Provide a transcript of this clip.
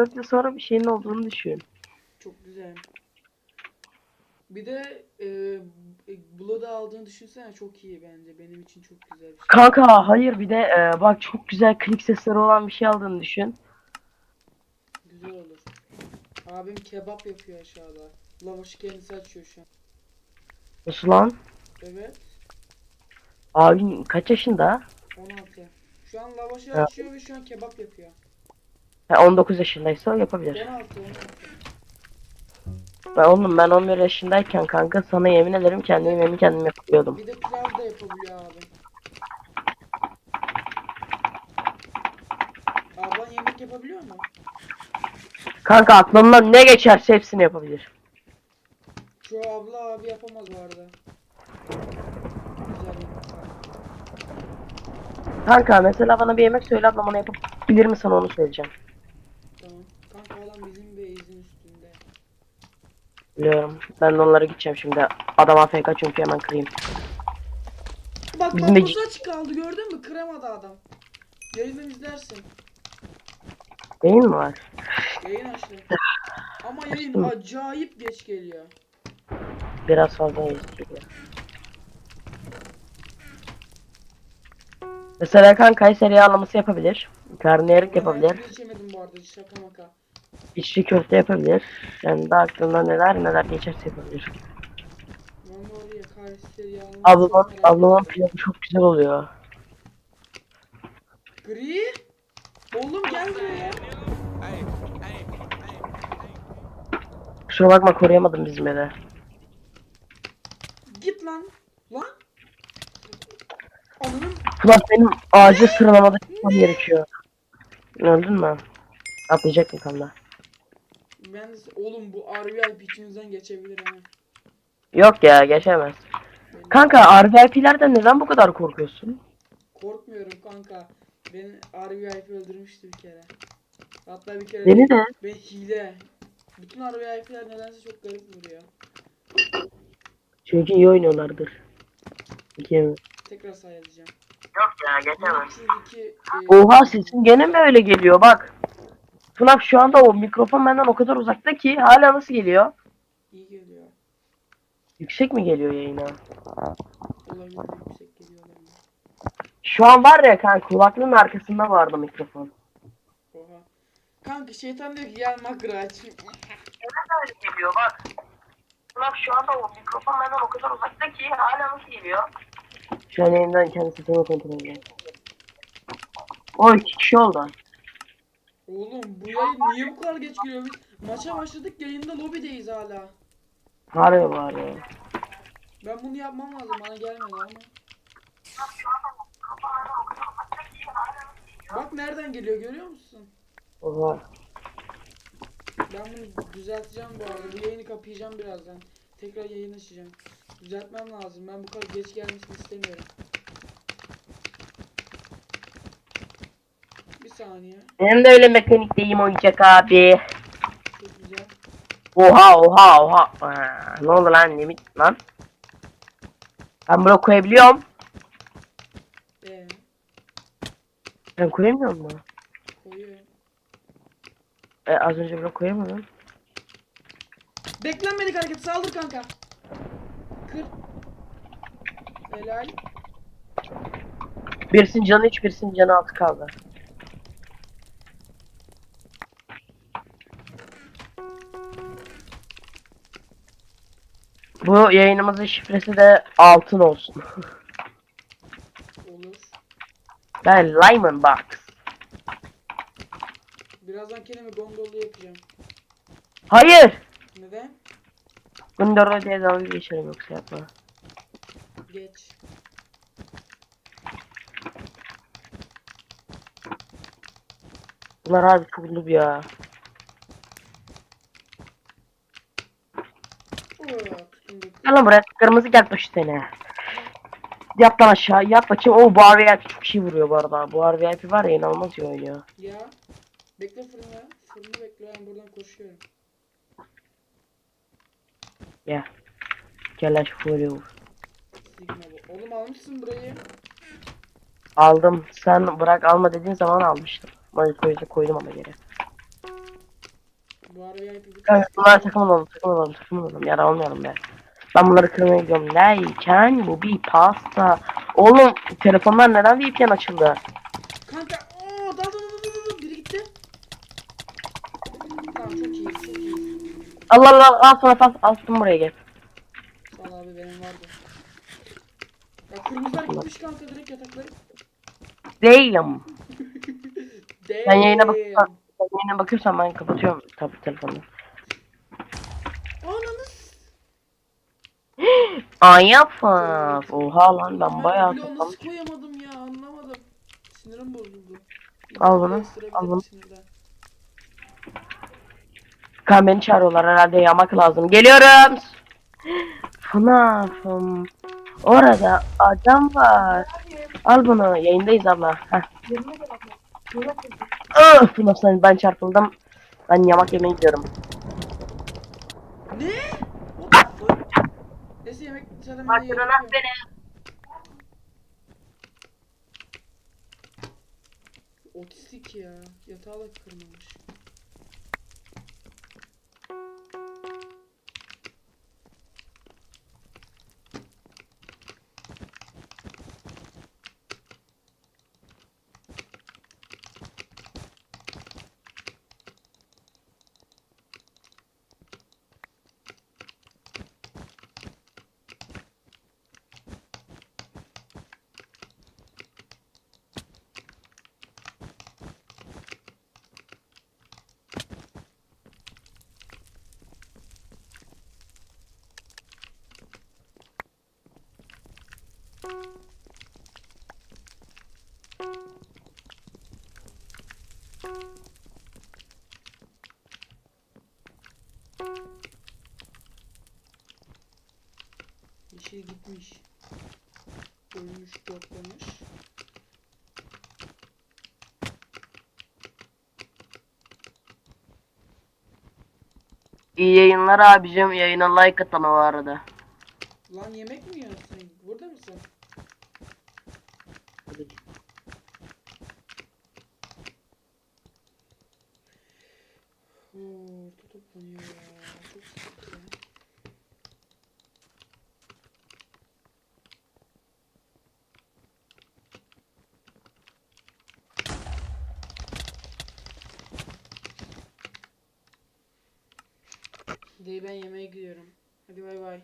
4 yıl sonra bir şeyin olduğunu düşün. Çok güzel. Bir de e, Blood'u aldığını düşünsene çok iyi bence. Benim için çok güzel bir şey. Kanka hayır bir de e, bak çok güzel klik sesleri olan bir şey aldığını düşün. Güzel olur. Abim kebap yapıyor aşağıda. Lavaşı kendisi açıyor şu an. Nasıl lan? Evet. Abi kaç yaşında? 16. Şu an lavaşı açıyor ve şu an kebap yapıyor. Ha, 19 yaşındaysa yapabilir. 16 16. Ben oğlum ben 11 yaşındayken kanka sana yemin ederim kendi yemeğimi kendim yapıyordum. Bir de pilav da yapabiliyor abim. Ablan yemek yapabiliyor mu? Kanka aklımdan ne geçerse hepsini yapabilir. Şu abla abi yapamaz bu arada. Güzel yemek var. Kanka mesela bana bir yemek söyle ablam onu yapabilir mi sana onu söyleyeceğim. Tamam. Kanka adam bizim base'in üstünde. Biliyorum. Ben de onlara gideceğim şimdi. Adam AFK çünkü hemen kırayım. Bak Bizim bak de- saç kaldı gördün mü? Kıramadı adam. Yayından izlersin. Değil mi var? Yayın açtı. Ama yayın acayip geç geliyor. Biraz fazla geliyor. Mesela kanka Kayseri yağlaması yapabilir. Karnıyarık yapabilir. Ben içemedim bu arada şaka maka. İçli köfte yapabilir. Yani daha aklından neler neler geçerse yapabilir. Ablamın, ablamın pilavı çok güzel oluyor. Gri? Oğlum gel buraya. Kusura bakma koruyamadım bizim eve. Git lan. Lan. Ananın Fırat benim acil sıralamada çıkmam gerekiyor. Öldün mü? Atlayacak mı kanla? Ben oğlum bu RVIP içimizden geçebilir ha. Yok ya geçemez. Benim- Kanka RVIP'lerden neden bu kadar korkuyorsun? Korkmuyorum kanka. Beni RVIP öldürmüştü bir kere. Hatta bir kere Beni de. Ben hile. Bütün RVIP'ler nedense çok garip vuruyor. Çünkü iyi oynuyorlardır. İki Tekrar sayacağım. Yok ya 302 e, Oha sesin gene mi öyle geliyor bak. FNAF şu anda o mikrofon benden o kadar uzakta ki hala nasıl geliyor? iyi geliyor. Yüksek mi geliyor yayına? Olabilir yüksek geliyor olabilir. Şu an var ya kanka kulaklığın arkasında vardı mikrofon. Oha. Kanka şeytan diyor ki gel makro aç. öyle geliyor bak. FNAF şu anda o mikrofon benden o kadar uzakta ki hala nasıl geliyor? Şu an yayından kendi sesimi kontrol ediyorum. O iki kişi oldu. Oğlum bu yayın niye bu kadar geç geliyor? Biz maça başladık yayında lobideyiz hala. Harbi var ya. Ben bunu yapmam lazım bana gelmedi ama. Bak nereden geliyor görüyor musun? Oha. Ben bunu düzelteceğim bu arada. Bu yayını kapayacağım birazdan. Tekrar yayın açacağım. Düzeltmem lazım. Ben bu kadar geç gelmesini istemiyorum. Saniye. Benim de öyle mekanikteyim oyuncak abi. Çok güzel. Oha oha oha. Aa, ne oldu lan ne bit lan? Ben blok koyabiliyorum. Ee, Ben koyamıyor mu? koyuyor. E, az önce blok koyamadım. Beklenmedik hareket. Saldır kanka. Kır. Helal. Birisinin canı 3 birisinin canı 6 kaldı. Bu yayınımızın şifresi de altın olsun. Olur. Ben Lyman Box. Birazdan kendimi gondollu yapacağım. Hayır. Neden? Gundara diye dalga geçerim yoksa yapma. Geç. Bunlar harbi çok noob ya. Oo, tutunduk. Gel lan buraya kırmızı taşı seni. Yat lan aşağı yat bakayım. O bu RVIP çok iyi vuruyor bu arada. Bu RVIP var ya inanılmaz iyi oynuyor. Ya. Bekle fırını. Fırını bekle. Ben buradan koşuyorum. Gel. Gel şu vuruyor. Bu. Oğlum almışsın burayı. Aldım. Sen bırak alma dediğin zaman almıştım. Manitoyu koydum ama geri. Çağrı VIP bir Kanka bunlar takım olalım takım olalım takım olalım. Yara olmayalım be. Ben bunları kırmaya gidiyorum. Derken bu bir pasta. Oğlum telefonlar neden VPN açıldı? Kanka ooo dal dal dal dal dal biri gitti. Tamam çok iyi çok iyi. Allah Allah al sana pas astım buraya gel. Ol abi benim vardı. Ya kırmızılar gitmiş kanka direkt yatakları. Damn. Sen yayına bakıyorsan, sen yayına bakıyorsan ben kapatıyorum tabii telefonu. Ay yapma. Oha lan ben bayağı bloğu kapamış. nasıl koyamadım ya anlamadım. Sinirim bozuldu. Al bunu, al bunu. sinirden. Kan beni çağırıyorlar herhalde yamak lazım. Geliyorum. FNAF'ım. Orada adam var. Al bunu yayındayız abla. Heh. Ah, FNAF sen ben çarpıldım. Ben yamak yemeye gidiyorum. Ne? What the fuck? Neyse yemek Hatırlat yiyorum. beni. Otistik ya. Yatağı da kırmamış. Yeşil gitmiş. Ölmüş, toplamış. İyi yayınlar abicim. Yayına like atın o arada. Lan yemek mi yiyorsun sen? Burada mısın? Oo, orta toplanıyor ya. Çok sıkıntı ya. Hadi ben yemeğe gidiyorum. Hadi bay bay.